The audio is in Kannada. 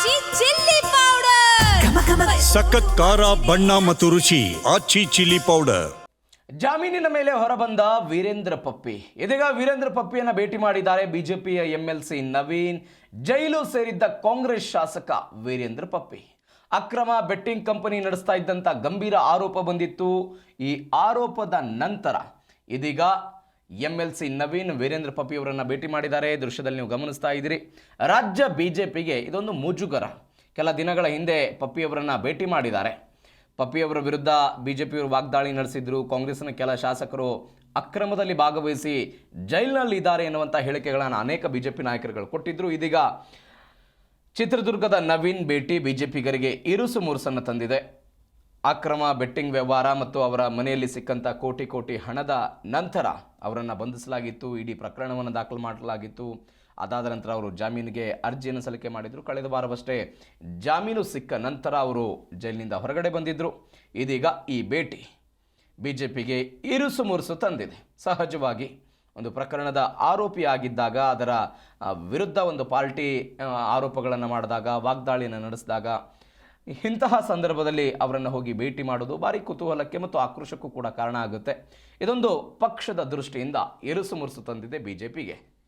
ಆಚಿ ಚಿಲ್ಲಿ ಪೌಡರ್ ಸಖತ್ ಖಾರ ಬಣ್ಣ ಮತ್ತು ರುಚಿ ಆಚಿ ಚಿಲ್ಲಿ ಪೌಡರ್ ಜಾಮೀನಿನ ಮೇಲೆ ಹೊರಬಂದ ವೀರೇಂದ್ರ ಪಪ್ಪಿ. ಇದೀಗ ವೀರೇಂದ್ರ ಪಪ್ಪಿಯನ್ನು ಭೇಟಿ ಮಾಡಿದ್ದಾರೆ ಬಿಜೆಪಿಯ ಸಿ ನವೀನ್. ಜೈಲು ಸೇರಿದ್ದ ಕಾಂಗ್ರೆಸ್ ಶಾಸಕ ವೀರೇಂದ್ರ ಪಪ್ಪಿ. ಅಕ್ರಮ ಬೆಟ್ಟಿಂಗ್ ಕಂಪನಿ ನಡೆಸ್ತಾ ಇದ್ದಂಥ ಗಂಭೀರ ಆರೋಪ ಬಂದಿತ್ತು. ಈ ಆರೋಪದ ನಂತರ ಇದೀಗ M L C Naveen Veerendra Pappi ಅವರನ್ನು ಭೇಟಿ ಮಾಡಿದ್ದಾರೆ. ದೃಶ್ಯದಲ್ಲಿ ನೀವು ಗಮನಿಸ್ತಾ ಇದ್ದೀರಿ. ರಾಜ್ಯ ಬಿ ಜೆ ಪಿಗೆ ಇದೊಂದು ಮುಜುಗರ. ಕೆಲ ದಿನಗಳ ಹಿಂದೆ ಪಪ್ಪಿಯವರನ್ನು ಭೇಟಿ ಮಾಡಿದ್ದಾರೆ. ಪಪ್ಪಿಯವರ ವಿರುದ್ಧ ಬಿ ಜೆ ಪಿಯವರು ವಾಗ್ದಾಳಿ ನಡೆಸಿದ್ರು. ಕಾಂಗ್ರೆಸ್ನ ಕೆಲ ಶಾಸಕರು ಅಕ್ರಮದಲ್ಲಿ ಭಾಗವಹಿಸಿ ಜೈಲಿನಲ್ಲಿದ್ದಾರೆ ಎನ್ನುವಂಥ ಹೇಳಿಕೆಗಳನ್ನು ಅನೇಕ ಬಿ ಜೆ ಪಿ ನಾಯಕರುಗಳು ಕೊಟ್ಟಿದ್ದರು ಇದೀಗ ಚಿತ್ರದುರ್ಗದ ನವೀನ್ ಭೇಟಿ ಬಿ ಜೆ ಪಿಗರಿಗೆ ಇರುಸು ಮುರುಸನ್ನು ತಂದಿದೆ. ಅಕ್ರಮ ಬೆಟ್ಟಿಂಗ್ ವ್ಯವಹಾರ ಮತ್ತು ಅವರ ಮನೆಯಲ್ಲಿ ಸಿಕ್ಕಂಥ ಕೋಟಿ ಕೋಟಿ ಹಣದ ನಂತರ ಅವರನ್ನು ಬಂಧಿಸಲಾಗಿತ್ತು. ಇಡೀ ಪ್ರಕರಣವನ್ನು ದಾಖಲು ಮಾಡಲಾಗಿತ್ತು. ಅದಾದ ನಂತರ ಅವರು ಜಾಮೀನಿಗೆ ಅರ್ಜಿಯನ್ನು ಸಲ್ಲಿಕೆ ಮಾಡಿದರು. ಕಳೆದ ವಾರವಷ್ಟೇ ಜಾಮೀನು ಸಿಕ್ಕ ನಂತರ ಅವರು ಜೈಲಿನಿಂದ ಹೊರಗಡೆ ಬಂದಿದ್ದರು ಇದೀಗ ಈ ಭೇಟಿ ಬಿ ಜೆ ಪಿಗೆ ಇರುಸು ಮುರುಸು ತಂದಿದೆ. ಸಹಜವಾಗಿ ಒಂದು ಪ್ರಕರಣದ ಆರೋಪಿಯಾಗಿದ್ದಾಗ ಅದರ ವಿರುದ್ಧ ಒಂದು ಪಾರ್ಟಿ ಆರೋಪಗಳನ್ನು ಮಾಡಿದಾಗ, ವಾಗ್ದಾಳಿಯನ್ನು ನಡೆಸಿದಾಗ ಇಂತಹ ಸಂದರ್ಭದಲ್ಲಿ ಅವರನ್ನು ಹೋಗಿ ಭೇಟಿ ಮಾಡೋದು ಭಾರಿ ಕುತೂಹಲಕ್ಕೆ ಮತ್ತು ಆಕ್ರೋಶಕ್ಕೂ ಕೂಡ ಕಾರಣ ಆಗುತ್ತೆ. ಇದೊಂದು ಪಕ್ಷದ ದೃಷ್ಟಿಯಿಂದ ಇರುಸು ಮುರುಸು ತಂದಿದೆ ಬಿ ಜೆ ಪಿಗೆ